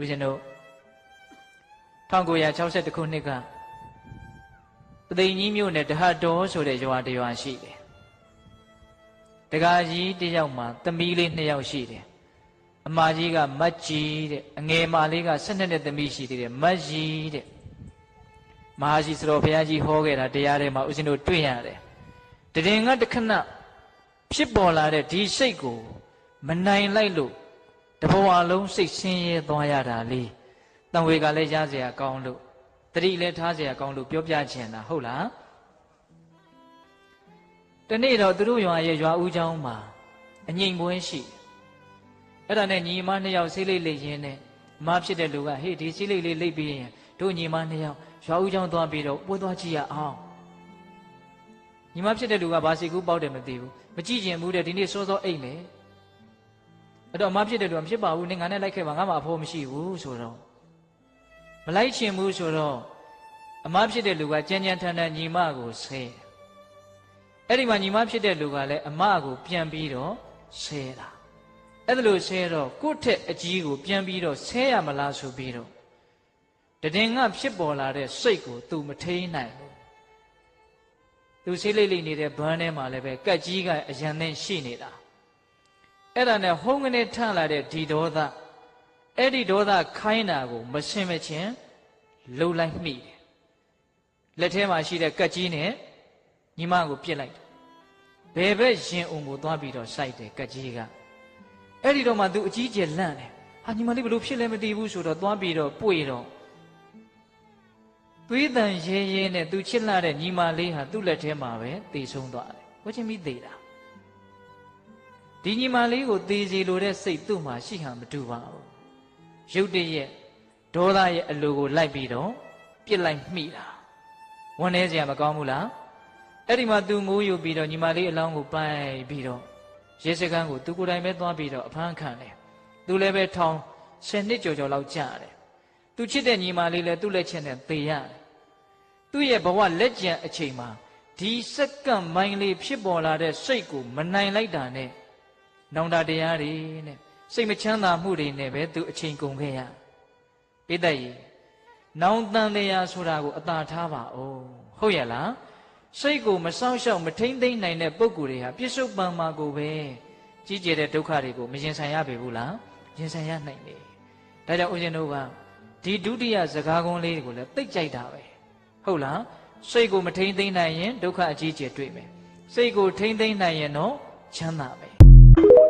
ဦးဇင်းတို့1962ခုနှစ်ကပသိမ်ကြီးမြို့နယ်တဟတ်တော်ဆိုတဲ့ရွာတစ်ရွာရှိတယ်တကာကြီးတစ်ယောက်မှာသမီးလေးနှစ်ယောက်ရှိတယ်အမကြီးကမတ်ကြီးတဲ့အငယ်မလေးက12နှစ်သမီးရှိသေးတယ်မတ်ကြီးတဲ့မဟာရှိစတော်ဘုရားကြီးဟောခဲ့တာတရားထဲမှာဦးဇင်းတို့တွေ့ရတယ်တရင်ကတခဏဖြစ်ပေါ်လာတဲ့ဒီစိတ်ကို မနိုင်လိုက်လို့ တဘဝလုံးစိတ်ဆင်းရဲသွားရတာလေးတန်ဝေကလည်းရเสียကောင်းလို့တတိလည်းထားเสียကောင်းလို့ပြောပြချင်တာဟုတ်လားတနေ့တော့သူတို့ရွာရဲ့ရွာဦးเจ้าမှာအငိမ်ပွဲရှိအဲ့ဒါနဲ့ညီမနှစ်ယောက်ဆေးလိတ်လိတ်ရင်းနဲ့မဖြစ်တဲ့လူကဟေးဒီဆေးလိတ်လေးလိတ်ပြီးရင်တို့ညီမနှစ်ယောက်ရွာဦးเจ้าသွားပြီးတော့ပွဲသွားကြည့်ရအောင်ညီမဖြစ်တဲ့လူကဘာစီကူးပေါက်တယ်မသိဘူးမကြည့်ကျင်ဘူးတဲ့ဒီနေ့စောစောအိတ်မယ် အဲ့တော့အမဖြစ်တဲ့လူကမဖြစ်ပါဘူးနေငါနဲ့လိုက်ခဲ့ပါငါမှအဖို့မရှိဘူးဆိုတော့မလိုက်ချင်ဘူးဆိုတော့အမဖြစ်တဲ့လူကကြမ်းကြမ်းထန်ထန်ညီမကိုဆဲအဲ့ဒီမှာညီမဖြစ်တဲ့လူကလည်းအမကိုပြန်ပြီးတော့ဆဲတာအဲ့ဒါလို့ဆဲတော့ကိုယ့်ထက်အကြီးကိုပြန်ပြီးတော့ဆဲရမလားဆိုပြီးတော့တည်ငါဖြစ်ပေါ်လာတဲ့စိတ်ကို तू မထိန်နိုင်ဘူးသူဆေးလိမ့်လိမ့်နေတဲ့ဘန်းထဲမှာလည်းပဲကက်ကြီးကအရန်နဲ့ရှိနေတာ အဲ့ဒါနဲ့ဟုံးကနေထလာတဲ့ဒီဒေါသအဲ့ဒီဒေါသခိုင်းတာကိုမစင်မချင်းလှုပ်လိုက်မိတယ်လက်ထဲမှာရှိတဲ့ကက်ကြီးနဲ့ညီမကိုပြစ်လိုက်တယ်ဘယ်ဘက်ရင်အုံကိုသွားပြီးတော့စိုက်တယ်ကက်ကြီးကအဲ့ဒီတော့မှ तू အကြီးကျယ်လန့်တယ်ဟာညီမလေးဘလို့ဖြစ်လဲမသိဘူးဆိုတော့သွားပြီးတော့ပွေတော့သွေးတန်ရဲရဲနဲ့သူချစ်လာတဲ့ညီမလေးဟာသူ့လက်ထဲမှာပဲတည်ဆုံးသွားတယ်။ကိုချင်းမိသေးတာ။ ဒီညီမလေးကိုတည်စီလိုတဲ့စိတ်သူ့မှာရှိဟန်မတူပါဘူး။ရုတ်တရက်ဒေါသရဲ့အလိုကိုလိုက်ပြီးတော့ပြစ်လိုက်မိတာ။ဝန်နေစရာမကောင်းဘူးလား။အဲ့ဒီမှာသူငိုးယူပြီးတော့ညီမလေးအလောင်းကိုပိုက်ပြီးတော့ရဲစခန်းကိုသူကိုယ်တိုင်ပဲသွားပြီးတော့အဖမ်းခံတယ်။သူလည်းပဲထောင်10နှစ်ကျော်ကျော်လောက်ကြာတယ်။သူချစ်တဲ့ညီမလေးလည်းသူ့လက်ချက်နဲ့သေရတယ်သူ့ရဲ့ဘဝလက်ကျန်အချိန်မှာဒီစက္ကန့်မိုင်းလေးဖြစ်ပေါ်လာတဲ့စိတ်ကိုမနိုင်လိုက်တာနဲ့ နောင်တတရားတွေနဲ့စိတ်မချမ်းသာမှုတွေနဲ့ပဲသူအချိန်ကုန်ခဲ့ရပိတ္တရေနောင်တန်တရားဆိုတာကိုအသာထားပါဦးဟုတ်ရဲ့လားစိတ်ကိုမစောင့်ရှောက်မထိမ့်သိမ့်နိုင်တဲ့ပုံကိုယ်တွေဟာပြစ္ဆုတ်ပံမှာကိုပဲကြီးကျယ်တဲ့ဒုက္ခတွေကိုမရင်ဆိုင်ရပေဘူးလားရင်ဆိုင်ရနိုင်တယ်ဒါကြောင့်ဦးဇင်းတို့ကဒီဒုတိယစကားကုန်းလေးကိုလည်းသိကြိုက်တာပဲဟုတ်လားစိတ်ကိုမထိမ့်သိမ့်နိုင်ရင်ဒုက္ခအကြီးကျယ်တွေ့မယ်စိတ်ကိုထိမ့်သိမ့်နိုင်ရင်တော့ချမ်းသာမယ် you